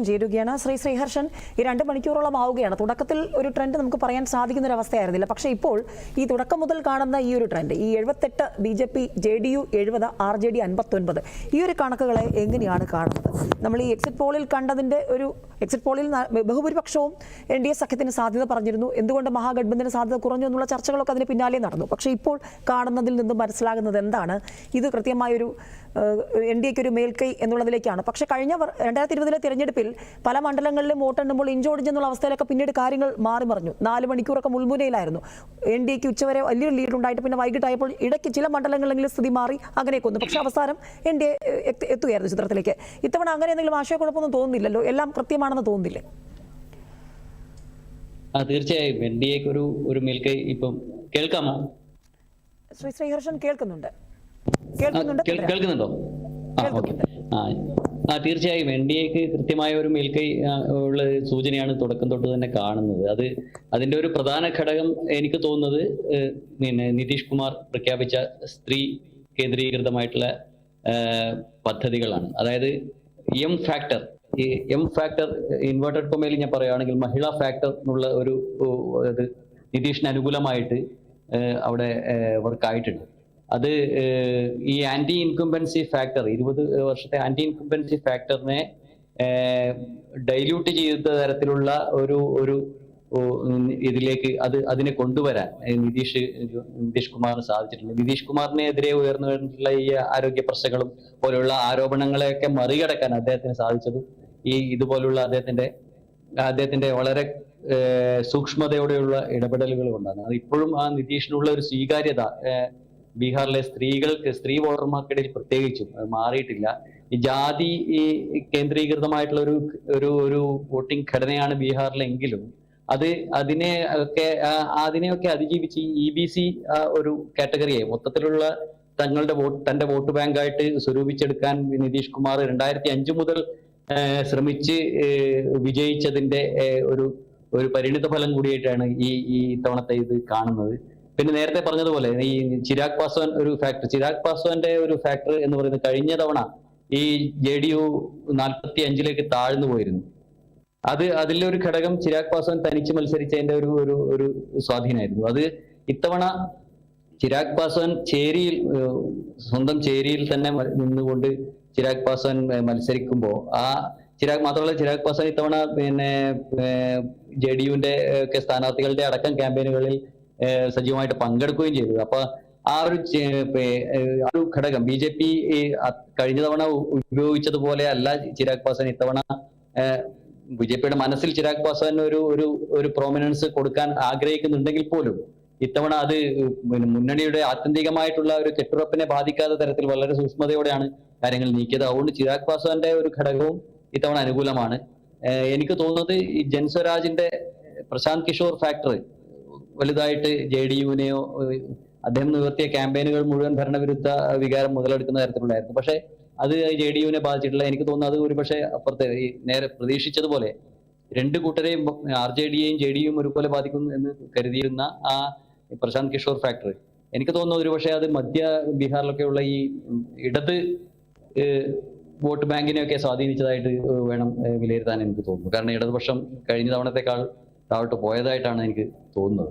ചേരുകയാണ്. ശ്രീ ശ്രീഹർഷൻ ഈ രണ്ട് മണിക്കൂറോളം ആവുകയാണ്. തുടക്കത്തിൽ ഒരു ട്രെൻഡ് നമുക്ക് പറയാൻ സാധിക്കുന്ന ഒരു അവസ്ഥയായിരുന്നില്ല പക്ഷെ ഇപ്പോൾ ഈ തുടക്കം മുതൽ കാണുന്ന ഈ ഒരു ട്രെൻഡ് ഈ എഴുപത്തെട്ട് B J P J D U എഴുപത് ആർ ജെ ഡി അൻപത്തൊൻപത് ഈ ഒരു കണക്കുകളെ എങ്ങനെയാണ് കാണുന്നത്? നമ്മൾ ഈ എക്സിറ്റ് പോളിൽ കണ്ടതിന്റെ ഒരു എക്സിറ്റ് പോളിൽ ബഹുഭൂരിപക്ഷവും എൻ ഡി എ സഖ്യത്തിന് സാധ്യത പറഞ്ഞിരുന്നു. എന്തുകൊണ്ട് മഹാഗഡ്ബന്ധിന് സാധ്യത കുറഞ്ഞു എന്നുള്ള ചർച്ചകളൊക്കെ അതിന് പിന്നാലെ നടന്നു. പക്ഷേ ഇപ്പോൾ കാണുന്നതിൽ നിന്നും മനസ്സിലാകുന്നത് എന്താണ്? ഇത് കൃത്യമായൊരു എൻ ഡി എക്ക് ഒരു മേൽക്കൈ എന്നുള്ളതിലേക്കാണ്. പക്ഷേ കഴിഞ്ഞ രണ്ടായിരത്തി ഇരുപതിലെ തിരഞ്ഞെടുപ്പിൽ പല മണ്ഡലങ്ങളിലും വോട്ടെണ്ണുമ്പോൾ ഇഞ്ചോടിഞ്ച് എന്നുള്ള അവസ്ഥയിലൊക്കെ പിന്നീട് കാര്യങ്ങൾ മാറി മറിഞ്ഞു. നാല് മണിക്കൂറൊക്കെ മുൾമുനയിലായിരുന്നു. എൻ ഡി എക്ക് ഉച്ചവരെ വലിയൊരു ലീഡ് ഉണ്ടായിട്ട് പിന്നെ വൈകിട്ടായപ്പോൾ ഇടയ്ക്ക് ചില മണ്ഡലങ്ങളിലെങ്കിലും സ്ഥിതി മാറി അങ്ങനെയൊക്കെ വന്നു പക്ഷേ അവസാനം എൻ ഡി എ എത്തുകയായിരുന്നു ചിത്രത്തിലേക്ക്. ഇത്തവണ അങ്ങനെ എന്തെങ്കിലും ആശയക്കുഴപ്പമൊന്നും തോന്നുന്നില്ലല്ലോ? എല്ലാം കൃത്യമാണെന്ന് തോന്നുന്നില്ലേ? ആ തീർച്ചയായും. എൻ ഡി എക്ക് ഒരു ഒരു മേൽക്കൈ ഇപ്പം കേൾക്കാമോ? ശ്രീ ശ്രീഹർഷൻ കേൾക്കുന്നുണ്ട്. കേൾക്കുന്നുണ്ട്? കേൾ- കേൾക്കുന്നുണ്ടോ? ആ തീർച്ചയായും എൻ ഡി എക്ക് കൃത്യമായ ഒരു മേൽക്കൈ ഉള്ള സൂചനയാണ് തുടക്കം തൊട്ട് തന്നെ കാണുന്നത്. അത് അതിന്റെ ഒരു പ്രധാന ഘടകം എനിക്ക് തോന്നുന്നത് പിന്നെ നിതീഷ് കുമാർ പ്രഖ്യാപിച്ച സ്ത്രീ കേന്ദ്രീകൃതമായിട്ടുള്ള പദ്ധതികളാണ്. അതായത് എം ഫാക്ടർ ഈ എം ഫാക്ടർ ഇൻവേർട്ടഡ് കൊമയിൽ ഞാൻ പറയുകയാണെങ്കിൽ മഹിളാ ഫാക്ടർ എന്നുള്ള ഒരു ഇത് നിതീഷിന് അനുകൂലമായിട്ട് അവിടെ വർക്ക് ആയിട്ടുണ്ട്. അത് ഈ ആന്റി ഇൻകംബൻസി ഫാക്ടർ ഇരുപത് വർഷത്തെ ആന്റി ഇൻകംബൻസി ഫാക്ടറിനെ ഡൈല്യൂട്ട് ചെയ്ത തരത്തിലുള്ള ഒരു ഒരു ഇതിലേക്ക് അത് അതിനെ കൊണ്ടുവരാൻ നിതീഷ് നിതീഷ് കുമാറിന് സാധിച്ചിട്ടുണ്ട്. നിതീഷ് കുമാറിനെതിരെ ഉയർന്നു വരുന്നിട്ടുള്ള ഈ ആരോഗ്യ പ്രശ്നങ്ങളും പോലെയുള്ള ആരോപണങ്ങളെയൊക്കെ മറികടക്കാൻ അദ്ദേഹത്തിന് സാധിച്ചത് ഈ ഇതുപോലുള്ള അദ്ദേഹത്തിന്റെ അദ്ദേഹത്തിന്റെ വളരെ സൂക്ഷ്മതയോടെയുള്ള ഇടപെടലുകൾ കൊണ്ടാണ്. അത് ഇപ്പോഴും ആ നിതീഷിനുള്ള ഒരു സ്വീകാര്യത ബീഹാറിലെ സ്ത്രീകൾക്ക് സ്ത്രീ വോട്ടർമാർക്കിടയിൽ പ്രത്യേകിച്ചും മാറിയിട്ടില്ല. ഈ ജാതി കേന്ദ്രീകൃതമായിട്ടുള്ള ഒരു ഒരു ഒരു വോട്ടിംഗ് ഘടനയാണ് ബീഹാറിലെങ്കിലും അത് അതിനെ ഒക്കെ അതിനെയൊക്കെ അതിജീവിച്ച് ഇ ബി സി ഒരു കാറ്റഗറിയെ മൊത്തത്തിലുള്ള തങ്ങളുടെ വോട്ട് തന്റെ വോട്ട് ബാങ്കായിട്ട് സ്വരൂപിച്ചെടുക്കാൻ നിതീഷ് കുമാർ രണ്ടായിരത്തി അഞ്ച് മുതൽ ശ്രമിച്ച് വിജയിച്ചതിന്റെ ഒരു ഒരു പരിണിത ഫലം കൂടിയായിട്ടാണ് ഈ ഈ തവണത്തെ ഇത് കാണുന്നത്. പിന്നെ നേരത്തെ പറഞ്ഞതുപോലെ ഈ ചിരാഗ് പാസ്വാൻ ഒരു ഫാക്ടർ ചിരാഗ് പാസ്വാന്റെ ഒരു ഫാക്ടർ എന്ന് പറയുന്നത് കഴിഞ്ഞ തവണ ഈ ജെ ഡി യു നാൽപ്പത്തി അഞ്ചിലേക്ക് താഴ്ന്നു പോയിരുന്നു. അത് അതിലെ ഒരു ഘടകം ചിരാഗ് പാസ്വാൻ തനിച്ച് മത്സരിച്ചതിന്റെ ഒരു ഒരു ഒരു സ്വാധീനമായിരുന്നു. അത് ഇത്തവണ ചിരാഗ് പാസ്വാൻ ചേരിയിൽ സ്വന്തം ചേരിയിൽ തന്നെ നിന്നുകൊണ്ട് ചിരാഗ് പാസ്വാൻ മത്സരിക്കുമ്പോൾ ആ ചിരാഗ് മാത്രമല്ല ചിരാഗ് പാസ്വാൻ ഇത്തവണ പിന്നെ ജെ ഡി യുവിന്റെ ഒക്കെ സ്ഥാനാർത്ഥികളുടെ അടക്കം ക്യാമ്പയിനുകളിൽ സജീവമായിട്ട് പങ്കെടുക്കുകയും ചെയ്തത് അപ്പൊ ആ ഒരു ഒരു ഘടകം ബി ജെ പി കഴിഞ്ഞ തവണ ഉപയോഗിച്ചതുപോലെ അല്ല ചിരാഗ് പാസ്വാൻ ഇത്തവണ ബി ജെ പിയുടെ മനസ്സിൽ ചിരാഗ് പാസ്വാൻ ഒരു ഒരു ഒരു പ്രോമിനൻസ് കൊടുക്കാൻ ആഗ്രഹിക്കുന്നുണ്ടെങ്കിൽ പോലും ഇത്തവണ അത് മുന്നണിയുടെ ആത്യന്തികമായിട്ടുള്ള ഒരു കെട്ടുറപ്പിനെ ബാധിക്കാത്ത തരത്തിൽ വളരെ സൂക്ഷ്മതയോടെയാണ് കാര്യങ്ങൾ നീക്കിയത്. അതുകൊണ്ട് ചിരാഗ് പാസ്വാന്റെ ഒരു ഘടകവും ഇത്തവണ അനുകൂലമാണ്. എനിക്ക് തോന്നുന്നത് ഈ ജൻസ്വരാജിന്റെ പ്രശാന്ത് കിഷോർ ഫാക്ടർ വലുതായിട്ട് ജെ ഡി യുവിനെയോ അദ്ദേഹം നിവർത്തിയ ക്യാമ്പയിനുകൾ മുഴുവൻ ഭരണവിരുദ്ധ വികാരം മുതലെടുക്കുന്ന തരത്തിലുള്ളതായിരുന്നു പക്ഷേ അത് ജെ ഡി യുവിനെ ബാധിച്ചിട്ടില്ല. എനിക്ക് തോന്നുന്നു അത് ഒരു പക്ഷേ അപ്പുറത്തെ ഈ നേരെ പ്രതീക്ഷിച്ചതുപോലെ രണ്ട് കൂട്ടരെയും ആർ ജെ ഡിയെയും ജെ ഡിയും ഒരുപോലെ ബാധിക്കുന്നു എന്ന് കരുതിയിരുന്ന ആ പ്രശാന്ത് കിഷോർ ഫാക്ടറി. എനിക്ക് തോന്നുന്നു ഒരു പക്ഷേ അത് മധ്യ ബീഹാറിലൊക്കെയുള്ള ഈ ഇടത് വോട്ട് ബാങ്കിനെയൊക്കെ സ്വാധീനിച്ചതായിട്ട് വേണം വിലയിരുത്താൻ എനിക്ക് തോന്നുന്നു. കാരണം ഇടതുപക്ഷം കഴിഞ്ഞ തവണത്തെക്കാൾ താഴോട്ട് പോയതായിട്ടാണ് എനിക്ക് തോന്നുന്നത്.